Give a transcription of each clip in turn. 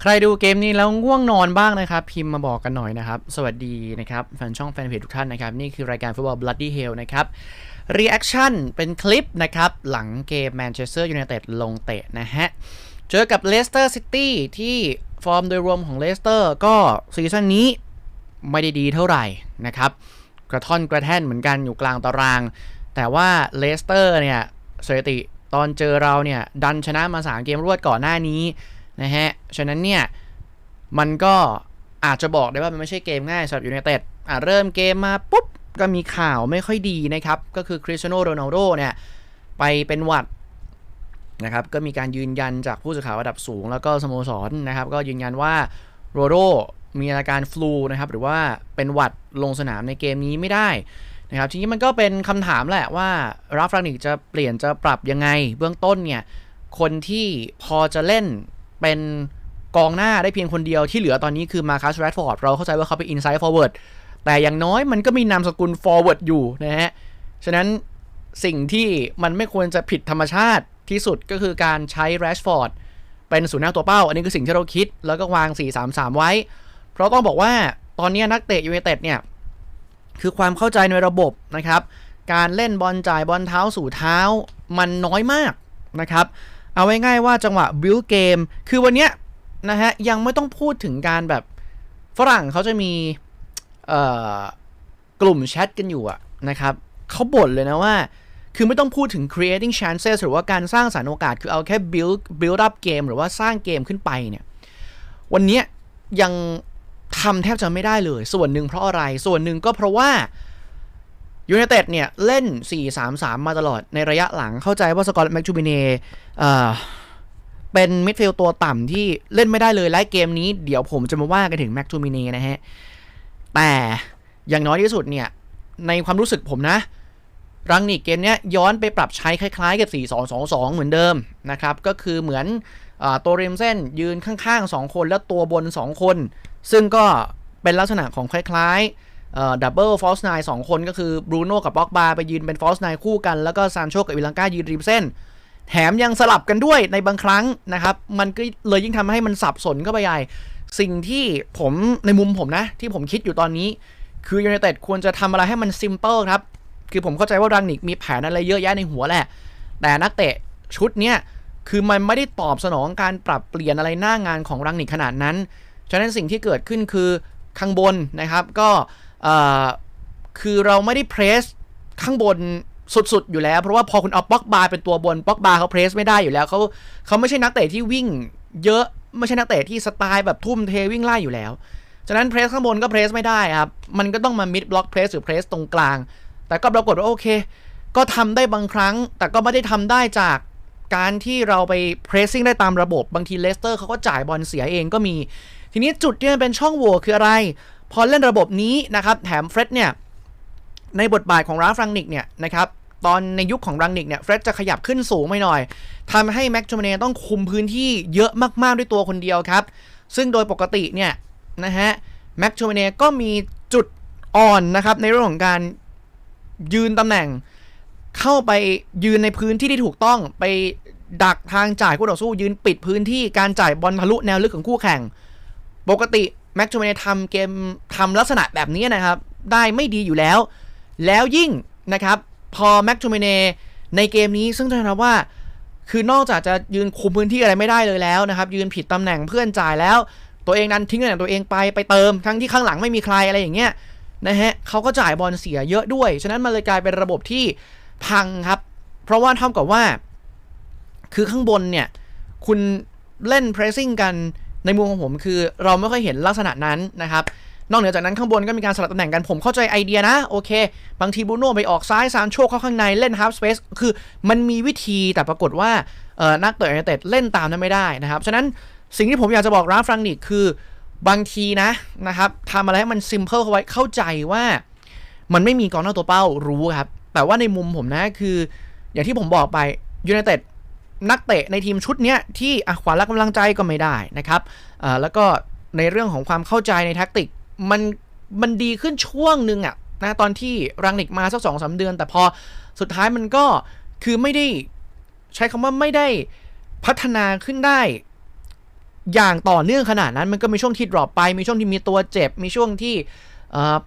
ใครดูเกมนี้แล้วง่วงนอนบ้างนะครับ พิมพ์มาบอกกันหน่อยนะครับ สวัสดีนะครับ แฟนช่องแฟนเพจทุกท่านนะครับ นี่คือรายการฟุตบอล Bloody Hell นะครับ Reaction เป็นคลิปนะครับ หลังเกมแมนเชสเตอร์ยูไนเต็ดลงเตะนะฮะ เจอกับเลสเตอร์ซิตี้ที่ฟอร์มโดยรวมของเลสเตอร์ก็ซีซั่นนี้ไม่ได้ดีเท่าไหร่นะครับ กระท่อนกระแท่นเหมือนกันอยู่กลางตาราง แต่ว่าเลสเตอร์เนี่ยสถิติ ตอนเจอเราเนี่ยดันชนะมา3เกมรวดก่อนหน้านี้นะฮะ ฉะนั้นเนี่ยมันก็อาจจะบอกได้ว่ามันไม่ใช่เกมง่ายสำหรับยูไนเต็ดอะเริ่มเกมมาปุ๊บก็มีข่าวไม่ค่อยดีนะครับ ก็คือคริสเตียโนโรนัลโดเนี่ยไปเป็นหวัดนะครับ ก็มีการยืนยันจากผู้สื่อข่าวระดับสูง แล้วก็สโมสรนะครับ ก็ยืนยันว่าโรโดมีอาการฟลูนะครับ หรือว่าเป็นหวัดลงสนามในเกมนี้ไม่ได้ นะครับทีนี้มันก็เป็นคำถามแหละว่าราฟรานิกจะเปลี่ยนจะปรับยังไง เบื้องต้นเนี่ยคนที่พอจะเล่นเป็นกองหน้าได้เพียงคนเดียวที่เหลือตอนนี้คือมาคัสแรดฟอร์ดเราเข้าใจว่าเขาเป็นอินไซด์ฟอร์เวิร์ดแต่อย่างน้อยมันก็มีนามสกุลฟอร์เวิร์ดอยู่นะฮะฉะนั้นสิ่งที่มันไม่ควรจะผิดธรรมชาติที่สุดก็คือการใช้แรชฟอร์ดเป็นศูนย์หน้าตัวเป้า อันนี้คือสิ่งที่เราคิด แล้วก็วาง 4-3-3 ไว้ เพราะต้องบอกว่าตอนนี้นักเตะยูไนเต็ดเนี่ย คือความเข้าใจในระบบนะครับ การเล่นบอลจ่ายบอลเท้าสู่เท้ามันน้อยมากนะครับ เอาไว้ง่ายว่าจังหวะบิลเกม คือวันเนี้ยนะฮะยังไม่ต้องพูดถึงการแบบฝรั่งเขาจะมีกลุ่มแชทกันอยู่อะนะครับเขาบ่นเลยนะว่า คือไม่ต้องพูดถึง creating chances หรือว่าการสร้างสรรค์โอกาส คือเอาแค่ build build up เกมหรือว่าสร้างเกมขึ้นไปเนี่ย วันนี้ยัง ทำแทบจะไม่ได้เลย ส่วนหนึ่งเพราะอะไร ส่วนหนึ่งก็เพราะว่ายูไนเต็ดเนี่ย เล่น 4-3-3 มาตลอดในระยะหลังเข้าใจว่าสกอตแม็กจูบิเน่เป็นมิดฟิลด์ตัวต่ำที่เล่นไม่ได้เลยและเกมนี้เดี๋ยวผมจะมาว่ากันถึงแม็กจูบิเน่นะฮะ แต่อย่างน้อยที่สุดเนี่ย ในความรู้สึกผมนะ รังนิกเกมเนี้ยย้อนไปปรับใช้คล้ายๆ กับ 4-2-2-2 เหมือนเดิมนะครับ ก็คือเหมือนอาตัวเรมเส้นยืนข้างๆ 2 คนแล้วตัวบน 2 คน ซึ่งก็เป็นลักษณะของคล้ายๆดับเบิลฟอสไนสองคนก็คือบรูโน่กับบ็อกบาไปยืนเป็นฟอสไนคู่กัน แล้วก็ซานโชกับวิลังกายืนริมเส้น แถมยังสลับกันด้วยในบางครั้งนะครับ มันก็เลยยิ่งทำให้มันสับสนเข้าไปใหญ่ สิ่งที่ผมในมุมผมนะ ที่ผมคิดอยู่ตอนนี้ คือยูไนเต็ดควรจะทำอะไรให้มันซิมเปิลครับ คือผมเข้าใจว่ารังนิกมีแผนอะไรเยอะแยะในหัวแหละ แต่นักเตะชุดเนี้ยคือมันไม่ได้ตอบสนองการปรับเปลี่ยนอะไรหน้างานของรังนิกขนาดนั้น ฉะนั้นสิ่งที่เกิดขึ้นคือข้างบนนะครับก็คือเราไม่ได้เพรสข้างบนสุดๆ อยู่แล้ว เพราะว่าพอคุณเอาป็อกบาร์เป็นตัวบนป็อกบาร์เขาเพรสไม่ได้อยู่แล้วเขาเขาไม่ใช่นักเตะที่วิ่งเยอะไม่ใช่นักเตะที่สไตล์แบบทุ่มเทวิ่งไล่อยู่แล้วฉะนั้นเพรสข้างบนก็เพรสไม่ได้ครับ มันก็ต้องมามิดบล็อกเพรสหรือเพรสตรงกลาง แต่ก็ปรากฏว่าโอเค ก็ทำได้บางครั้ง แต่ก็ไม่ได้ทำได้จากการที่เราไปเพรสซิ่งได้ตามระบบบางทีเลสเตอร์เขาก็จ่ายบอลเสียเองก็มี ทีนี้จุดที่มันเป็นช่องโหว่คืออะไร พอเล่นระบบนี้นะครับ แถมเฟร็ดเนี่ย ในบทบาทของราฟรังนิกเนี่ยนะครับตอนในยุคของรังนิกเนี่ยเฟร็ดจะขยับขึ้นสูงไม่หน่อยทำให้แม็กจูเมเนต้องคุมพื้นที่เยอะมาก ๆ ด้วยตัวคนเดียวครับ ซึ่งโดยปกติเนี่ยนะฮะแม็กจูเมเนก็มีจุดอ่อนนะครับ ในเรื่องของการยืนตำแหน่ง เข้าไปยืนในพื้นที่ที่ถูกต้องไปดักทางจ่ายคู่ต่อสู้ยืนปิดพื้นที่การจ่ายบอลทะลุแนวลึกของคู่แข่ง ปกติแม็กจูเมเน่ทำเกมทำลักษณะแบบนี้นะครับ ได้ไม่ดีอยู่แล้ว แล้วยิ่งนะครับ พอแม็กจูเมเน่ในเกมนี้ซึ่งจะนะว่า คือนอกจากจะยืนคุมพื้นที่อะไรไม่ได้เลยแล้วนะครับ ยืนผิดตำแหน่งเพื่อนจ่ายแล้ว ตัวเองนั้นทิ้งตำแหน่งตัวเองไปไปเติม ทั้งที่ข้างหลังไม่มีใครอะไรอย่างเงี้ยนะฮะเขาก็จ่ายบอลเสียเยอะด้วย ฉะนั้นมันเลยกลายเป็นระบบที่พังครับ เพราะว่าเท่ากับว่า คือข้างบนเนี่ย คุณเล่น pressing กัน ในมุมของผมคือเราไม่ค่อยเห็นลักษณะนั้นนะครับนอกเหนือจากนั้นข้างบนก็มีการสลับตำแหน่งกันผมเข้าใจไอเดียนะ โอเค บางทีบูโน่ไปออกซ้ายซานโชเข้าข้างในเล่น half space คือมันมีวิธีแต่ปรากฏว่านักเตะยูไนเต็ดเล่นตามนั้นไม่ได้นะครับ ฉะนั้นสิ่งที่ผมอยากจะบอกราฟรังนิกคือบางทีนะนะครับทำอะไรให้มันซิมเพิลเข้าไว้เข้าใจว่า มันไม่มีกองหน้าตัวเป้ารู้ครับ แต่ว่าในมุมผมนะคือ อย่างที่ผมบอกไปยูไนเต็ด นักเตะในทีมชุดนี้ที่อขวาละกำลังใจก็ไม่ได้นะครับแล้วก็ในเรื่องของความเข้าใจในแท็กติกมันมันดีขึ้นช่วงหนึ่งอะนะตอนที่รังนิกมาสักสองสาเดือน แต่พอสุดท้ายมันก็คือไม่ได้ใช้คำว่าไม่ได้พัฒนาขึ้นได้อย่างต่อเนื่องขนาดนั้นมันก็มีช่วงที่ดรอปไป มีช่วงที่มีตัวเจ็บ มีช่วงที่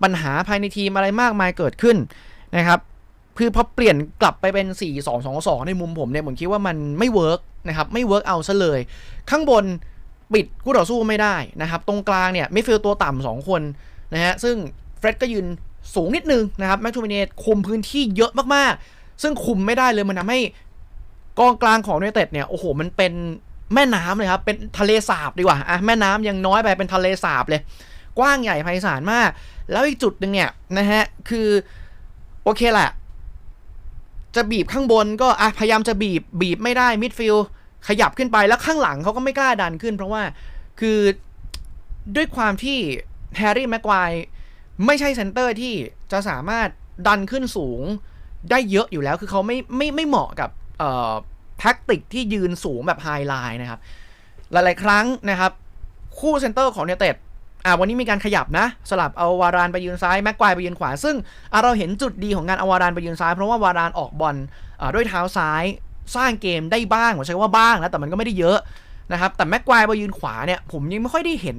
ปัญหาภายในทีมอะไรมากมายเกิดขึ้นนะครับ คือพอเปลี่ยนกลับไปเป็น 4 2 2 2 ในมุมผมเนี่ยผมคิดว่ามันไม่เวิร์กนะครับไม่เวิร์กเอาซะเลย ข้างบนปิดคู่ต่อสู้ไม่ได้นะครับ ตรงกลางเนี่ยไม่ฟิลตัวต่ำสองคนนะฮะซึ่งเฟร็ดก็ยืนสูงนิดนึงนะครับแมคทูมิเนตคุมพื้นที่เยอะมากๆ ซึ่งคุมไม่ได้เลยมันทำให้กองกลางของเนเต็ดเนี่ยโอ้โหมันเป็นแม่น้ำเลยครับเป็นทะเลสาบดีกว่าอะแม่น้ำยังน้อยไปเป็นทะเลสาบเลย กว้างใหญ่ไพศาลมาก แล้วอีกจุดหนึ่งเนี่ยนะฮะคือโอเคแหละ จะบีบข้างบนก็อะพยายามจะบีบบีบไม่ได้มิดฟิลขยับขึ้นไปแล้วข้างหลังเขาก็ไม่กล้าดันขึ้น เพราะว่าคือด้วยความที่แฮร์รี่แม็กควายไม่ใช่เซนเตอร์ที่จะสามารถดันขึ้นสูงได้เยอะอยู่แล้ว คือเขาไม่ไม่ไม่เหมาะกับเอ่อแท็กติกที่ยืนสูงแบบไฮไลน์นะครับ หลาย ๆ ครั้งนะครับ คู่เซนเตอร์ของเนเต็ด อ่าวันนี้มีการขยับนะ สลับเอาวารานไปยืนซ้ายแม็กควายไปยืนขวา ซึ่งอะเราเห็นจุดดีของการเอาวารานไปยืนซ้าย เพราะว่าวารานออกบอลอ่าด้วยเท้าซ้ายสร้างเกมได้บ้างผมใช้คำว่าบ้างนะแต่มันก็ไม่ได้เยอะนะครับแต่แม็กควายไปยืนขวาเนี่ยผมยังไม่ค่อยได้เห็น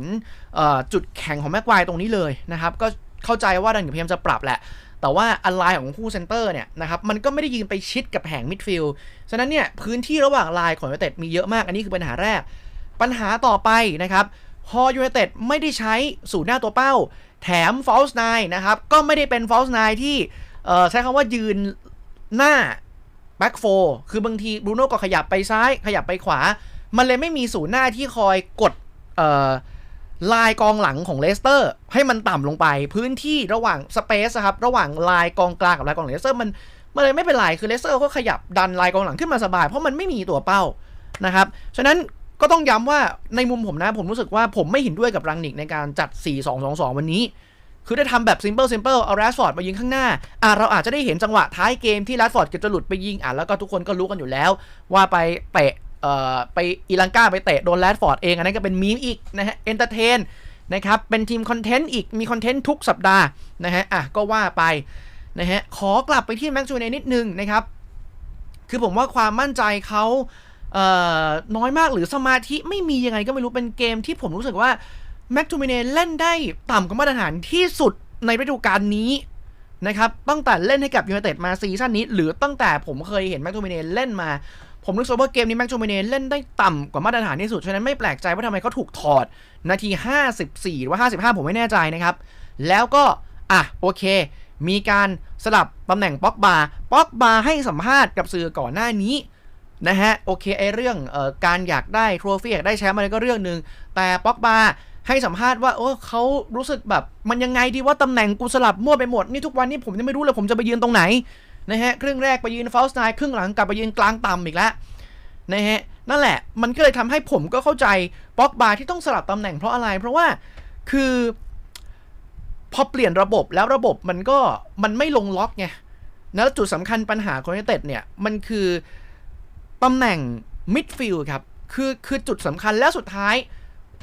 เอ่อจุดแข็งของแม็กควายตรงนี้เลยนะครับก็เข้าใจว่าดันกับพยายามจะปรับแหละ แต่ว่าอันไลน์ของคู่เซนเตอร์เนี่ยนะครับมันก็ไม่ได้ยืนไปชิดกับแผงมิดฟิลด์ฉะนั้นเนี่ยพื้นที่ระหว่างไลน์ของยูเต็ดมีเยอะมากอันนี้คือปัญหาแรก ปัญหาต่อไปนะครับ พอยูไนเต็ดไม่ได้ใช้สูตรหน้าตัวเป้า แถมฟอลส์ไนนะครับ ก็ไม่ได้เป็นฟอลส์ไนที่ใช้คำว่ายืนหน้าแบ็กโฟคือบางทีบรูโน่ก็ขยับไปซ้าย ขยับไปขวา มันเลยไม่มีศูนย์หน้าที่คอยกดลายกองหลังของเลสเตอร์ ให้มันต่ำลงไป พื้นที่ระหว่างสเปซครับ ระหว่างลายกองกลางกับลายกองหลังเลสเตอร์มันมันเลยไม่เป็นไร คือเลสเตอร์ก็ขยับดันลายกองหลังขึ้นมาสบาย เพราะมันไม่มีตัวเป้านะครับ ฉะนั้น ก็ต้องย้ำว่าในมุมผมนะผมรู้สึกว่าผมไม่เห็นด้วยกับรังนิกในการจัด 4-2-2-2 วันนี้ คือได้ทำแบบ simple simple เอาแรชฟอร์ดมายิงข้างหน้าอะเราอาจจะได้เห็นจังหวะท้ายเกมที่แรชฟอร์ดจะหลุดไปยิงอะแล้วก็ทุกคนก็รู้กันอยู่แล้ว ว่าไปเตะเอ่อไปอีลังกาไปเตะโดนแรชฟอร์ดเองอันนั้นก็เป็นมีมอีกนะฮะเอนเตอร์เทนนะครับเป็นทีมคอนเทนต์อีกมีคอนเทนต์ทุกสัปดาห์นะฮะอะก็ว่าไปนะฮะขอกลับไปที่แม็กซ์จูเนนิดนึงนะครับคือผมว่าความมั่นใจเขา น้อยมากหรือสมาธิไม่มียังไงก็ไม่รู้เป็นเกมที่ผมรู้สึกว่าแม็กทูมิเนเล่นได้ต่ำกว่ามาตรฐานที่สุดในฤดูกาลนี้นะครับตั้งแต่เล่นให้กับยูไนเต็ดมาซีซั่นนี้ หรือตั้งแต่ผมเคยเห็นแม็กทูมิเนเล่นมา ผมรู้สึกว่าเกมนี้แม็กทูมิเนเล่นได้ต่ำกว่ามาตรฐานที่สุด ฉะนั้นไม่แปลกใจว่าทำไมเขาถูกถอด นาที 54 หรือว่า 55 ผมไม่แน่ใจนะครับ แล้วก็ อะ โอเค มีการสลับตำแหน่งป๊อกบาป๊อกบาให้สัมภาษณ์กับสื่อก่อนหน้านี้ นะฮะโอเคไอเรื่องออการอยากได้ทรฟี่อยากได้แชมป์อะไรก็เรื่องหนึ่งแต่ป็อกบาให้สัมภาษณ์ว่าโอ้เขารู้สึกแบบ มันยังไงดีว่าตำแหน่งกูสลับมั่วไปหมด นี่ทุกวันนี้ผมยังไม่รู้เลยผมจะไปยืนตรงไหนนะฮะครึ่งแรกไปยืนฟลสไนครึ่งหลังกลับไปยืนกลางต่ำอีกแล้วนะฮะนั่นแหละมันก็เลยทำให้ผมก็เข้าใจป็อกบาที่ต้องสลับตำแหน่งเพราะอะไร เพราะว่าคือพอเปลี่ยนระบบแล้วระบบมันก็มันไม่ลงล็อกไงแล้วจุดสำคัญปัญหาของยูไนเต็ดเนี่ยมันคือ ตำแหน่งมิดฟิลด์ครับคือคือจุดสำคัญแล้วสุดท้าย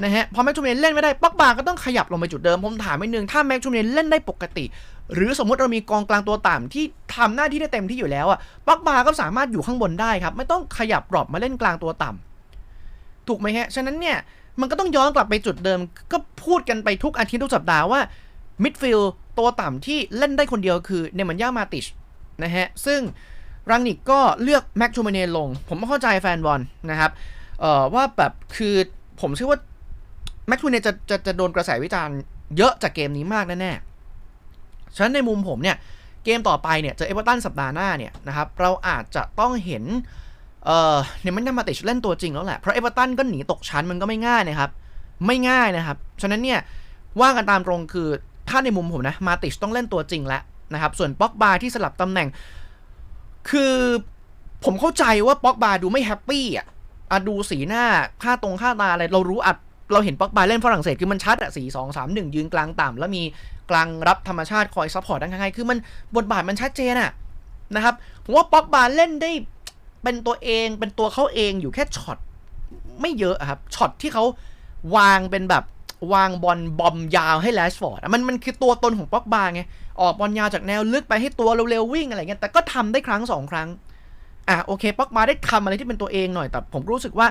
นะฮะพอแม็กชูเมนเล่นไม่ได้ปักบาก็ต้องขยับลงไปจุดเดิม ผมถามนิดนึง ถ้าแม็กชูเมนเล่นได้ปกติ หรือสมมติเรามีกองกลางตัวต่ำที่ทำหน้าที่ได้เต็มที่อยู่แล้วอะปักบาก็สามารถอยู่ข้างบนได้ครับ ไม่ต้องขยับดรอปมาเล่นกลางตัวต่ำถูกไหมฮะ ฉะนั้นเนี่ย มันก็ต้องย้อนกลับไปจุดเดิม ก็พูดกันไปทุกอาทิตย์ทุกสัปดาห์ว่ามิดฟิลด์ตัวต่ำที่เล่นได้คนเดียวคือเนมันย่ามาติชนะฮะซึ่ง รังนิกก็เลือกแม็กชูมเนลง ผมไม่เข้าใจแฟนบอลนะครับเอ่อว่าแบบคือผมเชื่อว่าแม็กชูเนจะจะจะโดนกระแสวิจารณ์เยอะจากเกมนี้มากแน่ๆฉะนั้นในมุมผมเนี่ยเกมต่อไปเนี่ยเจอเอเวอร์ตันสัปดาห์หน้าเนี่ยนะครับเราอาจจะต้องเห็นเอ่อเนี่ยมันจะมาติชเล่นตัวจริงแล้วแหละ เพราะเอเวอร์ตันก็หนีตกชั้นมันก็ไม่ง่ายนะครับ ไม่ง่ายนะครับ ฉะนั้นเนี่ยว่ากันตามตรงคือถ้าในมุมผมนะมาติชต้องเล่นตัวจริงแล้วนะครับ ส่วนป็อกบาที่สลับตำแหน่ง คือผมเข้าใจว่าป็อกบาดูไม่แฮปปี้อะอะดูสีหน้าค่าตรงค่าตาอะไร เรารู้อัดเราเห็นป็อกบาเล่นฝรั่งเศสคือมันชัดอะสี่สองสามหนึ่งยืนกลางต่ำแล้วมีกลางรับธรรมชาติคอยซัพพอร์ตด้านข้างๆคือมันบทบาทมันชัดเจนอะนะครับ ผมว่าป็อกบาเล่นได้เป็นตัวเองเป็นตัวเขาเองอยู่แค่ช็อตไม่เยอะครับช็อตที่เขาวางเป็นแบบ วางบอลบอมยาวให้แลชฟอร์ดมันมันคือตัวตนของป็อกบาไง ออกบอลยาวจากแนวลึกไปให้ตัวเร็วๆวิ่งอะไรเงี้ย แต่ก็ทำได้ครั้งสองครั้ง อะโอเคป๊อกมาได้ทำอะไรที่เป็นตัวเองหน่อย แต่ผมรู้สึกว่า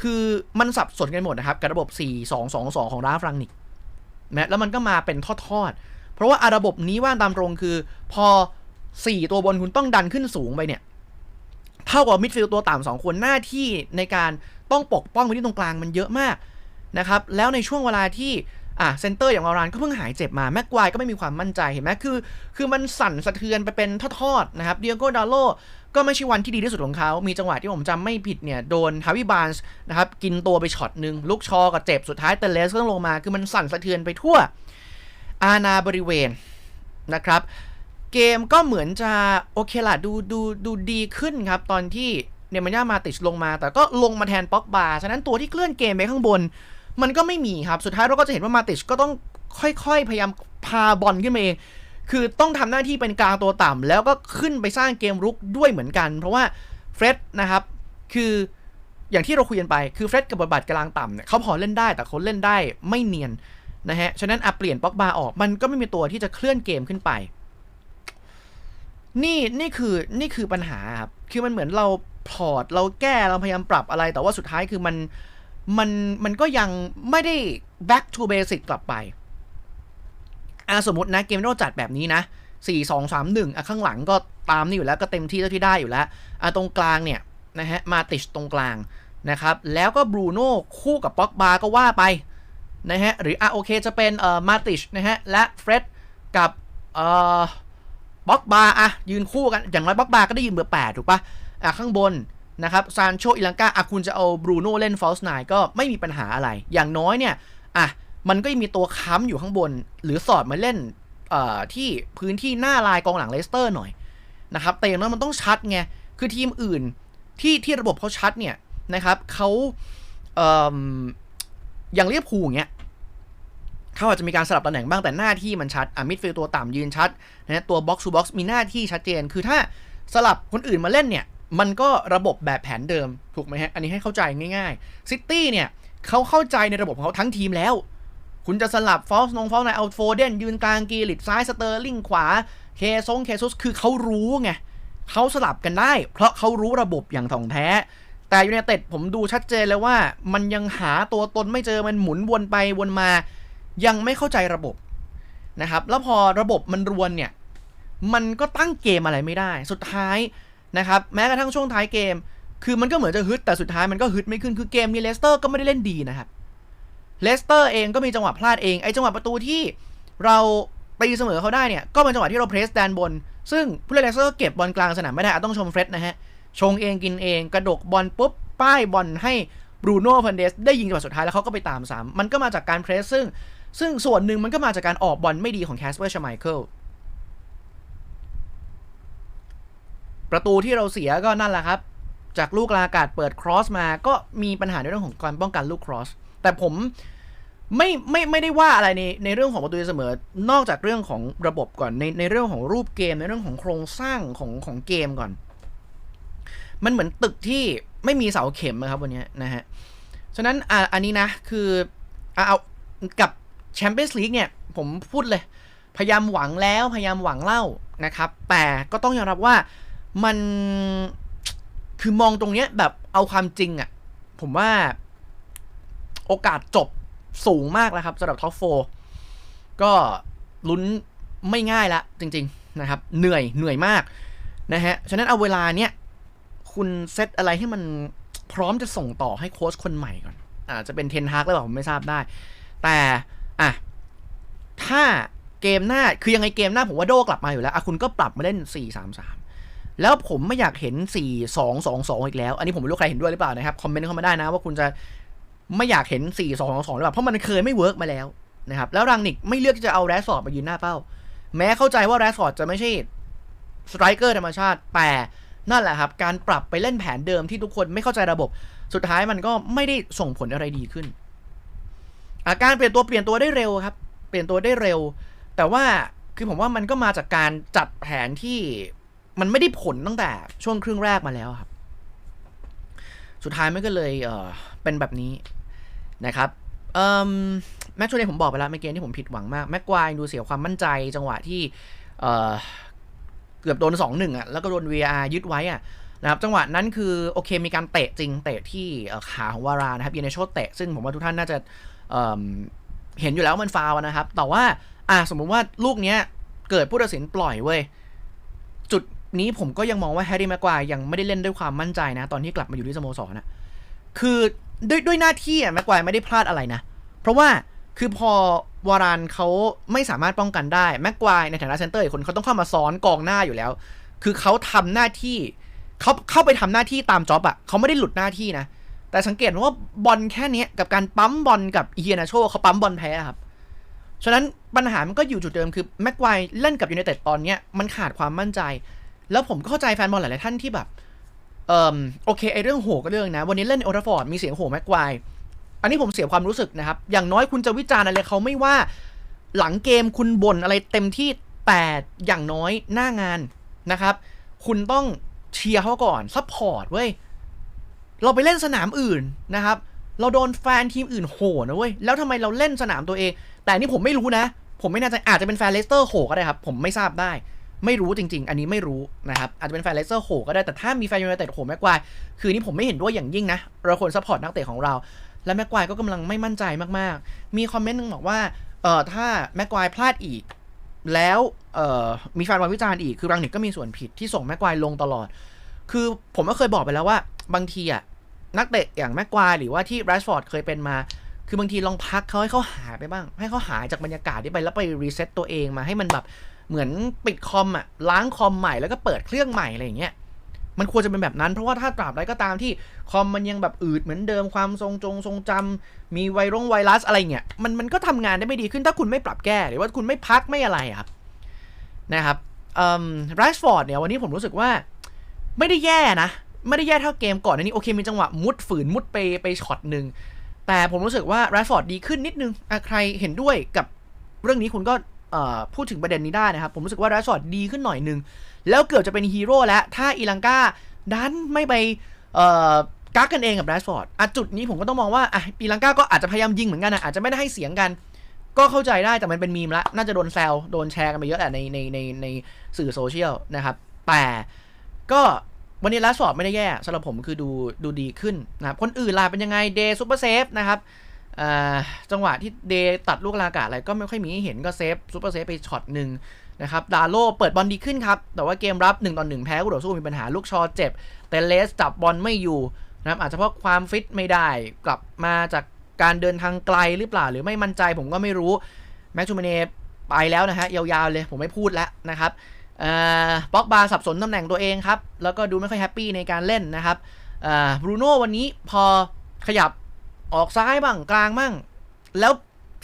คือมันสับสนกันหมดนะครับ กับระบบ 4 2 2 2 ของราฟรังนิกนะแล้วมันก็มาเป็นทอดๆ เพราะว่าอาระบบนี้ว่าตามตรงคือ พอ 4 ตัวบนคุณต้องดันขึ้นสูงไปเนี่ย เท่ากับมิดฟิลด์ตัวต่ำสองคนหน้าที่ในการต้องปกป้องพื้นที่ตรงกลางมันเยอะมาก นะครับแล้วในช่วงเวลาที่อะเซนเตอร์อย่างวารานก็เพิ่งหายเจ็บมาแม็กควายก็ไม่มีความมั่นใจเห็นไหมคือ คือมันสั่นสะเทือนไปเป็นทอดๆนะครับเดียโกดาโลก็ไม่ใช่วันที่ดีที่สุดของเขา มีจังหวะที่ผมจำไม่ผิดเนี่ย โดนฮาวิบานส์นะครับ กินตัวไปช็อตหนึ่งลูกชอกับเจ็บสุดท้ายเตเลสก็ต้องลงมา คือมันสั่นสะเทือนไปทั่ว อาณาบริเวณนะครับ เกมก็เหมือนจะโอเคละดูดูดูดีขึ้นครับ ตอนที่เนมันย่ามาติชลงมา แต่ก็ลงมาแทนป็อกบาฉะนั้นตัวที่เคลื่อนเกมไปข้างบน มันก็ไม่มีครับ สุดท้ายเราก็จะเห็นว่ามาติชก็ต้องค่อยๆ พยายามพาบอลขึ้นมาเอง คือต้องทำหน้าที่เป็นกลางตัวต่ำแล้วก็ขึ้นไปสร้างเกมรุกด้วยเหมือนกัน เพราะว่าเฟร็ดนะครับ คืออย่างที่เราคุยกันไป คือเฟร็ดกับบทบาทกลางต่ำเนี่ยเขาพอเล่นได้แต่เขาเล่นได้ไม่เนียนนะฮะ ฉะนั้นอะเปลี่ยนป็อกบาออก มันก็ไม่มีตัวที่จะเคลื่อนเกมขึ้นไป นี่นี่คือนี่คือปัญหาครับ คือมันเหมือนเราพอร์ตเราแก้เราพยายามปรับอะไร แต่ว่าสุดท้ายคือมัน มันมันก็ยังไม่ได้ back to basic กลับไปอะสมมตินะเกมที่เราจัดแบบนี้นะ4 2 3 1อะข้างหลังก็ตามนี่อยู่แล้วก็เต็มที่เท่าที่ได้อยู่แล้วอะตรงกลางเนี่ยนะฮะมาติชตรงกลางนะครับ แล้วก็บรูโน่คู่กับป็อกบาก็ว่าไปนะฮะหรืออะโอเคจะเป็นเอ่อมาติชนะฮะและเฟร็ดกับเอ่อบ็อกบาอะยืนคู่กันอย่างไรบ็อกบาก็ได้ยืนเบอร์8ถูกปะอะข้างบน นะครับซานโชอิลังกาอะคุณจะเอาบรูโน่เล่นฟอลส์ไนก็ไม่มีปัญหาอะไร อย่างน้อยเนี่ยอะมันก็ยังมีตัวค้ำอยู่ข้างบน หรือสอดมาเล่นที่พื้นที่หน้าลายกองหลังเลสเตอร์หน่อยนะครับแต่อย่างน้อยมันต้องชัดไงคือทีมอื่นที่ที่ระบบเขาชัดเนี่ยนะครับเขาเอ่อย่างเรียบพูอย่างเงี้ยเขาอาจจะมีการสลับตำแหน่งบ้างแต่หน้าที่มันชัดอะมิดฟิลตัวต่ำยืนชัดนะตัวบ็อกซ์ทูบ็อกซ์มีหน้าที่ชัดเจน คือถ้าสลับคนอื่นมาเล่นเนี่ย มันก็ระบบแบบแผนเดิมถูกไหมฮะ อันนี้ให้เข้าใจง่ายๆซิตี้เนี่ยเขาเข้าใจในระบบของเขาทั้งทีมแล้ว คุณจะสลับฟอลส์นงฟอลส์ในเอาโฟเดนยืนกลางกีริดซ้ายสเตอร์ลิงขวา เคซงเคซุสคือเขารู้ไงเขาสลับกันได้ เพราะเขารู้ระบบอย่างถ่องแท้ แต่ยูเนเต็ดผมดูชัดเจนเลยว่า มันยังหาตัวตนไม่เจอมันหมุนวนไปวนมา ยังไม่เข้าใจระบบนะครับ แล้วพอระบบมันรวนเนี่ย มันก็ตั้งเกมอะไรไม่ได้ สุดท้าย นะครับแม้กระทั่งช่วงท้ายเกม คือมันก็เหมือนจะฮึดแต่สุดท้ายมันก็ฮึดไม่ขึ้นคือเกมนี้เลสเตอร์ก็ไม่ได้เล่นดีนะครับเลสเตอร์เองก็มีจังหวะพลาดเองไอ้จังหวะประตูที่เราตีเสมอเขาได้เนี่ยก็เป็นจังหวะที่เราเพรสแดนบน ซึ่งผู้เล่นเลสเตอร์เก็บบอลกลางสนามไม่ได้ต้องชมเฟร็ดนะฮะชงเองกินเองกระดกบอลปุ๊บป้ายบอลให้บรูโน่ฟันเดสได้ยิงจังหวะสุดท้ายแล้วเขาก็ไปตามซ้ำมันก็มาจากการเพรสซึ่ง ซึ่งส่วนหนึ่งมันก็มาจากการออกบอลไม่ดีของแคสเปอร์ชไมเคิล ประตูที่เราเสียก็นั่นแหละครับ จากลูกลาอากาศเปิดครอสมา ก็มีปัญหาในเรื่องของการป้องกันลูกครอส แต่ผมไม่ไม่ไม่ได้ว่าอะไรในในเรื่องของประตูเสมอ นอกจากเรื่องของระบบก่อนในในเรื่องของรูปเกมในเรื่องของโครงสร้างของของเกมก่อน มันเหมือนตึกที่ไม่มีเสาเข็มนะครับวันนี้นะฮะ ฉะนั้นอ่าอันนี้นะคือเอาเอากับแชมเปี้ยนส์ลีกเนี่ยผมพูดเลย พยายามหวังแล้วพยายามหวังเล่านะครับ แต่ก็ต้องยอมรับว่า มันคือมองตรงเนี้ยแบบเอาความจริงอะ่ะ ผมว่าโอกาสจบสูงมากแล้วครับสำหรับท็อปโฟก็ลุ้นไม่ง่ายละจริง ๆ นะครับ เหนื่อยเหนื่อยมากนะฮะ ฉะนั้นเอาเวลาเนี้ยคุณเซตอะไรให้มันพร้อมจะส่งต่อให้โค้ชคนใหม่ก่อน อาจจะเป็นเทนฮากหรือเปล่าผมไม่ทราบได้ แต่อะถ้าเกมหน้าคือยังไงเกมหน้าผมว่าโดกลับมาอยู่แล้วอะคุณก็ปรับมาเล่น 4 3 3 แล้วผมไม่อยากเห็น 4 2 2 2 อีกแล้ว อันนี้ผมไม่รู้ใครเห็นด้วยหรือเปล่านะครับ คอมเมนต์เข้ามาได้นะว่าคุณจะไม่อยากเห็น 4 2 2 2หรือเปล่า เพราะมันเคยไม่เวิร์กมาแล้วนะครับ แล้วรังนิกไม่เลือกที่จะเอาแรสฟอร์ดมายืนหน้าเป้า แม้เข้าใจว่าแรสฟอร์ดจะไม่ใช่สไตรเกอร์ธรรมชาติ แต่นั่นแหละครับ การปรับไปเล่นแผนเดิมที่ทุกคนไม่เข้าใจระบบ สุดท้ายมันก็ไม่ได้ส่งผลอะไรดีขึ้น อาการเปลี่ยนตัวเปลี่ยนตัวได้เร็วครับ เปลี่ยนตัวได้เร็ว แต่ว่าคือผมว่ามันก็มาจากการจัดแผนที่ มันไม่ได้ผลตั้งแต่ช่วงครึ่งแรกมาแล้วครับ สุดท้ายมันก็เลยเออเป็นแบบนี้นะครับแม็กชวเนผมบอกไปแล้วเมื่อกี้ที่ผมผิดหวังมาก แม็กควายดูเสียความมั่นใจจังหวะที่เเกือบโดนสองหนึ่งอะแล้วก็โดน VR ยึดไว้อะนะครับจังหวะนั้นคือโอเคมีการเตะจริงเตะที่ขาของวารานะครับเยเนโชเตะซึ่งผมว่าทุกท่านน่าจะเเห็นอยู่แล้วว่ามันฟาวนะครับ แต่ว่าอะสมมุติว่าลูกเนี้ยเกิดผู้ตัดสินปล่อยเว้ย นี้ผมก็ยังมองว่าแฮร์รี่แม็กควายยังไม่ได้เล่นด้วยความมั่นใจนะ ตอนที่กลับมาอยู่ที่สโมสรนะคือด้วยด้วยหน้าที่อะแม็กควายไม่ได้พลาดอะไรนะ เพราะว่าคือพอวารานเขาไม่สามารถป้องกันได้แม็กควายในฐานะเซนเตอร์อีกคนเขาต้องเข้ามาซ้อนกองหน้าอยู่แล้ว คือเขาทำหน้าที่เขาเข้าไปทำหน้าที่ตามจ็อบอะเขาไม่ได้หลุดหน้าที่นะ แต่สังเกตว่าบอลแค่นี้กับการปั๊มบอลกับเฮียนาโชเขาปั๊มบอลแพ้ครับฉะนั้นปัญหามันก็อยู่จุดเดิมคือแม็กควายเล่นกับยูไนเต็ดตอนเนี้ยมันขาดความมั่นใจ แล้วผมก็เข้าใจแฟนบอลหลาย ๆ ท่านที่แบบ เออโอเคไอเรื่องโหก็เรื่องนะ วันนี้เล่นโอทาฟอร์ดมีเสียงโหแม็กควายอันนี้ผมเสียความรู้สึกนะครับ อย่างน้อยคุณจะวิจารณ์อะไรเขาไม่ว่า หลังเกมคุณบ่นอะไรเต็มที่แต่อย่างน้อยหน้างานนะครับ คุณต้องเชียร์เขาก่อนซัพพอร์ตเว้ยเราไปเล่นสนามอื่นนะครับ เราโดนแฟนทีมอื่นโหนะเว้ยแล้วทำไมเราเล่นสนามตัวเอง แต่นนี่ผมไม่รู้นะ ผมไม่แน่ใจอาจจะเป็นแฟนเลสเตอร์โหก็ได้ครับ ผมไม่ทราบได้ ไม่รู้จริง ๆ อันนี้ไม่รู้นะครับ อาจจะเป็นแฟนเลสเตอร์โหก็ได้ แต่ถ้ามีแฟนยูไนเต็ดโหแม็กควาย คือนนี่ผมไม่เห็นด้วยอย่างยิ่งนะ เราควรซัพพอร์ตนักเตะของเรา และแม็กควายก็กำลังไม่มั่นใจมากๆ มีคอมเมนต์หนึงบอกว่า เอ่อ ถ้าแม็กควายพลาดอีก แล้ว เอ่อ มีแฟนบอลวิจารณ์อีก คือรังนิกก็มีส่วนผิดที่ส่งแม็กควายลงตลอด คือผมก็เคยบอกไปแล้วว่า บางทีอะนักเตะอย่างแม็กควายหรือว่าที่แรชฟอร์ดเคยเป็นมาคือบางทีลองพักเขาให้เขาหายไปบ้าง ให้เขาหายจากบรรยากาศนี้ไปแล้วไปรีเซ็ตตัวเองมาให้มันแบบ เหมือนปิดคอมอะล้างคอมใหม่แล้วก็เปิดเครื่องใหม่อะไรอย่างเงี้ยมันควรจะเป็นแบบนั้นเพราะว่าถ้าตราบใดก็ตามที่คอมมันยังแบบอืดเหมือนเดิมความทรงจงทรงจำมีไวรงไวรัสอะไรเงี้ยมันมันก็ทำงานได้ไม่ดีขึ้นถ้าคุณไม่ปรับแก้ หรือว่าคุณไม่พักไม่อะไรครับนะครับอ่อไรส์ฟอร์ดเนี่ยวันนี้ผมรู้สึกว่าไม่ได้แย่นะ ไม่ได้แย่เท่าเกมก่อนอันนี้โอเคมีจังหวะมุดฝืนมุดไปไปช็อตหนึ่งแต่ผมรู้สึกว่าไรส์ฟอร์ดดีขึ้นนิดนึงอะใครเห็นด้วยกับเรื่องนี้คุณก็ พูดถึงประเด็นนี้ได้นะครับ ผมรู้สึกว่าไรส์ฟอร์ดดีขึ้นหน่อยนึง แล้วเกือบจะเป็นฮีโร่แล้ว ถ้าอีลังกาดันไม่ไปกักกันเองกับแรชฟอร์ดอะจุดนี้ผมก็ต้องมองว่าอะอีลังกาก็อาจจะพยายามยิงเหมือนกันนะอาจจะไม่ได้ให้เสียงกัน ก็เข้าใจได้แต่มันเป็นมีมละน่าจะโดนแซวโดนแชร์กันไปเยอะแหละในในในในสื่อโซเชียลนะครับ แต่ก็วันนี้แรชฟอร์ดไม่ได้แย่สำหรับผมคือดูดูดีขึ้นนะครับคนอื่นล่ะเป็นยังไงเดย์ซูเปอร์เซฟนะครับ จังหวะที่เดตัดลูกลากาศอะไรก็ไม่ค่อยมีให้เห็นก็เซฟซูเปอร์เซฟไปช็อตหนึ่งนะครับดาโลเปิดบอลดีขึ้นครับ แต่ว่าเกมรับ1ต่อ1แพ้คู่ต่อสู้มีปัญหาลูกชอเจ็บเตเลสจับบอลไม่อยู่นะครับอาจจะเพราะความฟิตไม่ได้กลับมาจากการเดินทางไกลหรือเปล่า หรือไม่มั่นใจผมก็ไม่รู้แม็กชูเมเนไปแล้วนะฮะยาวๆเลยผมไม่พูดแล้วนะครับบ็อกบาสับสนตำแหน่งตัวเองครับ แล้วก็ดูไม่ค่อยแฮปปี้ในการเล่นนะครับบรูโน่วันนี้พอขยับ ออกซ้ายบ้างกลางบ้าง แล้ว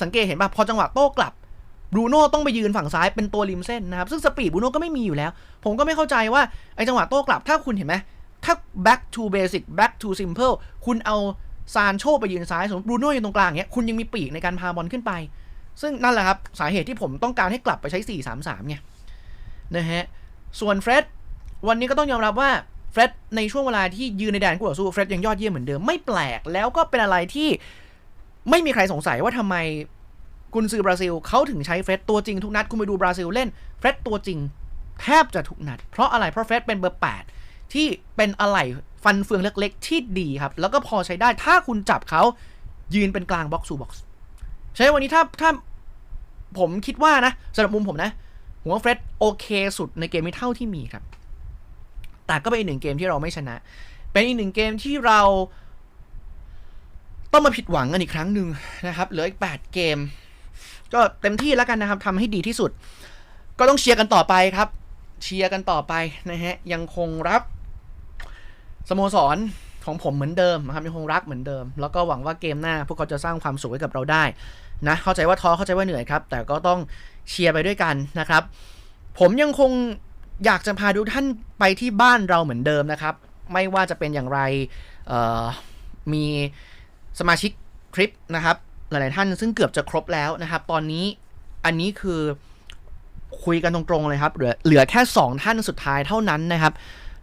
สังเกตเห็นป่ะพอจังหวะโต้กลับบรูโน่ต้องไปยืนฝั่งซ้ายเป็นตัวริมเส้นนะครับ ซึ่งสปีดบรูโน่ก็ไม่มีอยู่แล้ว ผมก็ไม่เข้าใจว่า ไอ้จังหวะโต้กลับถ้าคุณเห็นไหมถ้า back to basic back to simple คุณเอาซานโชไปยืนซ้ายสมมติบรูโน่อยู่ตรงกลางเนี้ยคุณยังมีปีกในการพาบอลขึ้นไป ซึ่งนั่นแหละครับสาเหตุที่ผมต้องการให้กลับไปใช้ 4-3-3ไงนะฮะส่วนเฟร็ดวันนี้ก็ต้องยอมรับว่า เฟร็ดในช่วงเวลาที่ยืนในแดนคู่ต่อสู้เฟร็ดยังยอดเยี่ยมเหมือนเดิมไม่แปลก แล้วก็เป็นอะไรที่ไม่มีใครสงสัยว่าทำไมกุนซือบราซิลเขาถึงใช้เฟรดตัวจริงทุกนัด คุณไปดูบราซิลเล่นเฟรดตัวจริงแทบจะทุกนัด เพราะอะไรเพราะเฟรดเป็นเบอร์ 8 ที่เป็นอะไหล่ฟันเฟืองเล็กๆ ที่ดีครับ แล้วก็พอใช้ได้ถ้าคุณจับเขายืนเป็นกลางบ็อกซ์ูบ็อกซ์ใช้วันนี้ถ้าถ้าผมคิดว่านะสำหรับมุมผมนะผมว่าเฟรดโอเคสุดในเกมนี้เท่าที่มีครับ แต่ก็เป็นอีกหนึ่งเกมที่เราไม่ชนะ เป็นอีกหนึ่งเกมที่เราต้องมาผิดหวังกันอีกครั้งหนึ่งนะครับ เหลืออีก 8 เกม ก็เต็มที่แล้วกันนะครับทำให้ดีที่สุด ก็ต้องเชียร์กันต่อไปครับ เชียร์กันต่อไปนะฮะ ยังคงรับสโมสรของผมเหมือนเดิมนะครับยังคงรักเหมือนเดิม แล้วก็หวังว่าเกมหน้า พวกเขาจะสร้างความสุขให้กับเราได้นะ เข้าใจว่าท้อเข้าใจว่าเหนื่อยครับ แต่ก็ต้องเชียร์ไปด้วยกันนะครับ ผมยังคง อยากจะพาทุกท่านไปที่บ้านเราเหมือนเดิมนะครับ ไม่ว่าจะเป็นอย่างไรมีสมาชิกคลิปนะครับ หลาย ๆ ท่านซึ่งเกือบจะครบแล้วนะครับ ตอนนี้อันนี้คือคุยกันตรง ๆ เลยครับ เหลือเหลือแค่ 2 ท่านสุดท้ายเท่านั้นนะครับ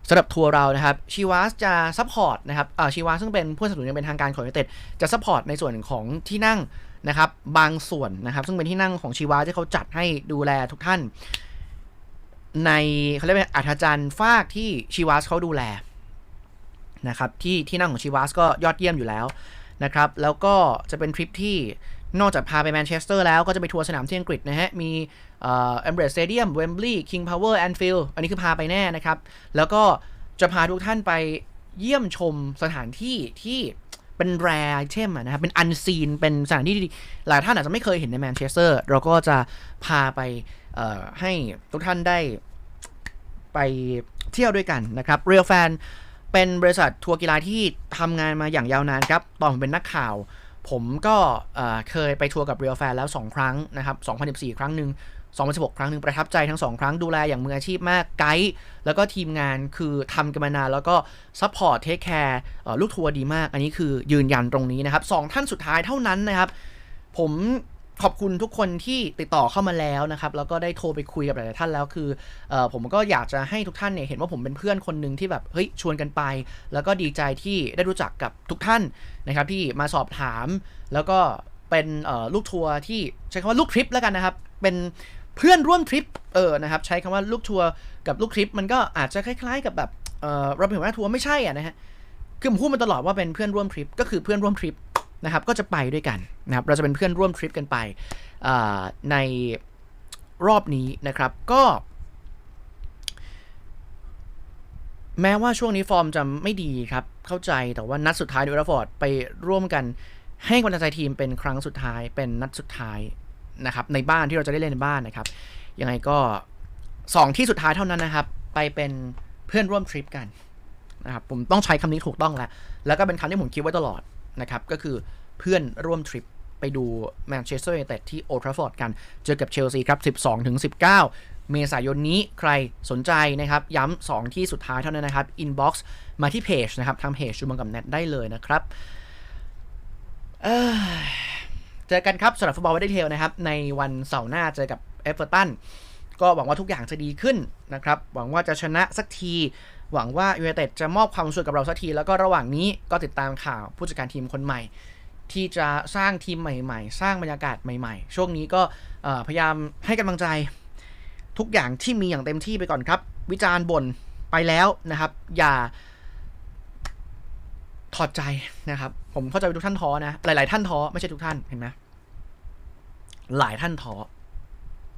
สำหรับทัวร์เรานะครับชีวาสจะซัพพอร์ตนะครับชีวาซึ่งเป็นผู้สนับสนุนอย่างเป็นทางการของยูเต็ดจะซัพพอร์ตในส่วนของที่นั่งนะครับ บางส่วนนะครับ ซึ่งเป็นที่นั่งของชีวาที่เขาจัดให้ดูแลทุกท่าน ในเขาเรียกว่าอัธจันทร์ฟากที่ชีวาสเขาดูแลนะครับที่ที่นั่งของชีวัสก็ยอดเยี่ยมอยู่แล้วนะครับ แล้วก็จะเป็นทริปที่นอกจากพาไปแมนเชสเตอร์แล้วก็จะไปทัวร์สนามที่อังกฤษนะฮะ มีเอ่อ Emirates Stadium Wembley King Power Anfield อันนี้คือพาไปแน่นะครับ แล้วก็จะพาทุกท่านไปเยี่ยมชมสถานที่ที่เป็นแรไอเทมนะครับ เป็นอันซีน เป็นสถานที่หลายท่านอาจจะไม่เคยเห็นในแมนเชสเตอร์ เราก็จะพาไป ให้ทุกท่านได้ไปเที่ยวด้วยกันนะครับ Real Fan เป็นบริษัททัวร์กีฬาที่ทำงานมาอย่างยาวนานครับ ตอนผมเป็นนักข่าว ผมก็เเคยไปทัวร์กับ Real Fan แล้ว 2 ครั้งนะครับ2014 ครั้งหนึ่ง2016 ครั้งหนึ่งประทับใจทั้ง 2 ครั้งดูแลอย่างมืออาชีพมากไกด์แล้วก็ทีมงานคือทำกันมานานแล้วก็ซัพพอร์ตเทคแคร์ลูกทัวร์ดีมาก อันนี้คือยืนยันตรงนี้นะครับสองท่านสุดท้ายเท่านั้นนะครับ ผม ขอบคุณทุกคนที่ติดต่อเข้ามาแล้วนะครับ แล้วก็ได้โทรไปคุยกับหลายๆท่านแล้วคืออผมก็อยากจะให้ทุกท่านเนี่ยเห็นว่าผมเป็นเพื่อนคนหนึ่งที่แบบเฮ้ยชวนกันไป แล้วก็ดีใจที่ได้รู้จักกับทุกท่านนะครับที่มาสอบถาม แล้วก็เป็นลูกทัวร์ที่ใช้คำว่าลูกทริปแล้วกันนะครับ เป็นเพื่อนร่วมทริปเออนะครับใช้คำว่าลูกทัวร์กับลูกทริปมันก็อาจจะคล้ายๆ กับแบบเออเราเป็นหัวหน้าทัวร์ไม่ใช่อะนะฮะคือผมพูดมาตลอดว่าเป็นเพื่อนร่วมทริปก็คือเพื่อนร่วมทริป นะครับก็จะไปด้วยกันนะครับเราจะเป็นเพื่อนร่วมทริปกันไปในรอบนี้นะครับก็แม้ว่าช่วงนี้ฟอร์มจะไม่ดีครับ เข้าใจแต่ว่านัดสุดท้ายดูแลฟอร์ดไปร่วมกันให้กำลังใจทีมเป็นครั้งสุดท้ายเป็นนัดสุดท้ายนะครับในบ้านที่เราจะได้เล่นในบ้านนะครับ ยังไงก็สองที่สุดท้ายเท่านั้นนะครับ ไปเป็นเพื่อนร่วมทริปกันนะครับผมต้องใช้คำนี้ถูกต้องแล้ว แล้วก็เป็นคำที่ผมคิดไว้ตลอด นะครับ ก็คือเพื่อนร่วมทริปไปดูแมนเชสเตอร์ยูไนเต็ดที่โอทราฟอร์ดกัน เจอกับเชลซีครับ 12ถึง19 เมษายนนี้ใครสนใจนะครับ ย้ำ2ที่สุดท้ายเท่านั้นนะครับอินบ็อกซ์มาที่เพจนะครับทางเพจชูมังกับเน็ตได้เลยนะครับเอ้ยเจอกันครับสำหรับฟุตบอลวันเดเทลนะครับ ในวันเสาร์หน้าเจอกับเอฟเวอร์ตันก็หวังว่าทุกอย่างจะดีขึ้นนะครับ หวังว่าจะชนะสักที หวังว่ายูไนเต็ดจะมอบความสุขกับเราสักที แล้วก็ระหว่างนี้ก็ติดตามข่าวผู้จัดการทีมคนใหม่ ที่จะสร้างทีมใหม่ ๆ สร้างบรรยากาศใหม่ ๆ ช่วงนี้ก็พยายามให้กำลังใจทุกอย่างที่มีอย่างเต็มที่ไปก่อนครับ วิจารณ์บ่นไปแล้วนะครับ อย่าถอดใจนะครับ ผมเข้าใจทุกท่านท้อนะ หลาย ๆ ท่านท้อไม่ใช่ทุกท่านเห็นไหมหลายท่านท้อ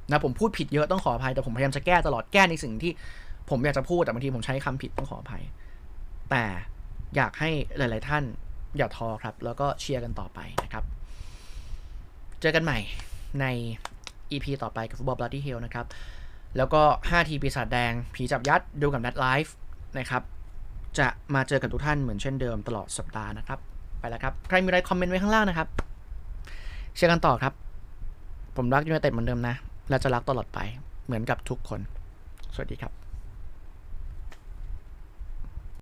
นะผมพูดผิดเยอะต้องขออภัยแต่ผมพยายามจะแก้ตลอดแก้ในสิ่งที่ ผมอยากจะพูดแต่บางทีผมใช้คำผิดต้องขออภัย แต่อยากให้หลาย ๆ ท่านอย่าท้อครับ แล้วก็เชียร์กันต่อไปนะครับ เจอกันใหม่ใน EP ต่อไปกับฟุตบอลบลัดดี้เฮลนะครับ แล้วก็ 5 ทีปีศาจแดง ผีจับยัดดูกับนัดไลฟ์นะครับ จะมาเจอกับทุกท่านเหมือนเช่นเดิมตลอดสัปดาห์นะครับ ไปแล้วครับ ใครมีอะไรคอมเมนต์ไว้ข้างล่างนะครับ เชียร์กันต่อครับ ผมรักยูไนเต็ดเหมือนเดิมนะ และจะรักตลอดไปเหมือนกับทุกคน สวัสดีครับ